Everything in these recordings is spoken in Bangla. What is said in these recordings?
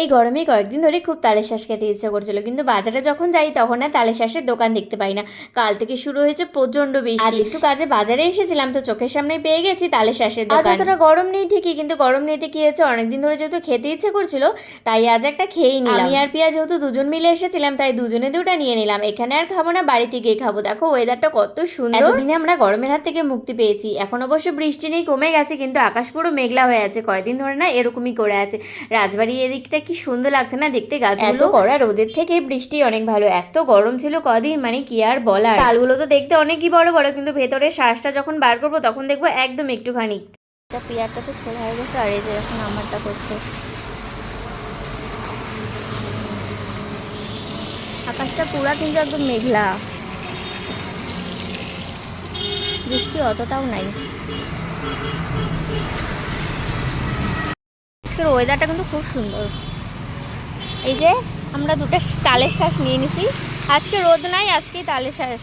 এই গরমে কয়েকদিন ধরে খুব তালের শ্বাস খেতে ইচ্ছা করছিল কিন্তু বাজারে যখন যাই তখন আর তালের শ্বাসের দোকান দেখতে পাই না। কাল থেকে শুরু হয়েছে প্রচণ্ড বৃষ্টি। একটু কাজে বাজারে এসেছিলাম তো চোখের সামনে পেয়ে গেছি তালের শ্বাসের দোকান। আজ অতটা গরম নেই ঠিকই কিন্তু গরম নিতে কি হয়েছে? অনেকদিন ধরে যেহেতু খেতে ইচ্ছে করছিল তাই আজ একটা খেয়েই নিলাম। আমি আর পিয়া যেহেতু দুজন মিলে এসেছিলাম তাই দুজনে দুটা নিয়ে নিলাম। এখানে আর খাব না বাড়িতে গিয়ে খাব। দেখো ওয়েদারটা কত সুন্দর। এতদিনে আমরা গরমের হাত থেকে মুক্তি পেয়েছি। এখন অবশ্য বৃষ্টি নেই কমে গেছে কিন্তু আকাশ পুরো মেঘলা হয়ে আছে। কয়দিন ধরে না এরকমই করে আছে। রাজবাড়ি এদিকটা কি সুন্দর লাগছে না দেখতে গাছগুলো? কড়া রোদের থেকে বৃষ্টি অনেক ভালো এত গরম ছিল কদিন মানে কি আর বলার? তালগুলো তো দেখতে অনেকই বড় বড় কিন্তু ভেতরে শ্বাসটা যখন বার করব তখন দেখব একদম একটুখানি। এটা পিয়ারটা তো ছোলা হয়ে গেছে আর এই যে এখন আমারটা করছে। আকাশটা পুরা কিন্তু একদম মেঘলা। বৃষ্টি অতটাও নাই। আজকের ওয়েদারটা কিন্তু খুব সুন্দর। এই যে আমরা দুটো তালের শ্বাস নিয়ে নিছি। আজকে রোদ নাই, আজকেই তালের শ্বাস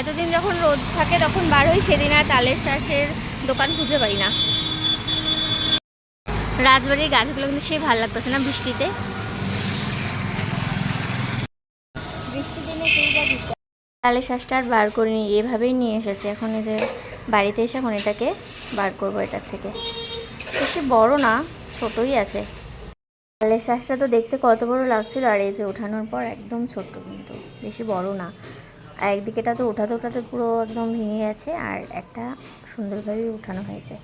এতদিন যখন রোদ থাকে তখন বার হই, সেদিন আর তালের শ্বাসের দোকান খুঁজে পাই না। রাজবাড়ির গাছগুলো কিন্তু সে ভালো লাগতেছে না বৃষ্টিতে। তালের শ্বাসটা আর বার করিনি, এভাবেই নিয়ে এসেছে। এখন এই যে বাড়িতে এসে এখন এটাকে বার করব এটার থেকে। বেশি বড় না, ছোটই আছে। তালের শ্বাসটা তো দেখতে কত বড় লাগছিল। আর এই যে ওঠানোর পর একদম ছোট্ট কিন্তু, বেশি বড় না। আর একদিকেটা তো ওঠাতে ওঠাতে পুরো একদম ভেঙে গেছে, আর একটা সুন্দরভাবেই উঠানো হয়েছে।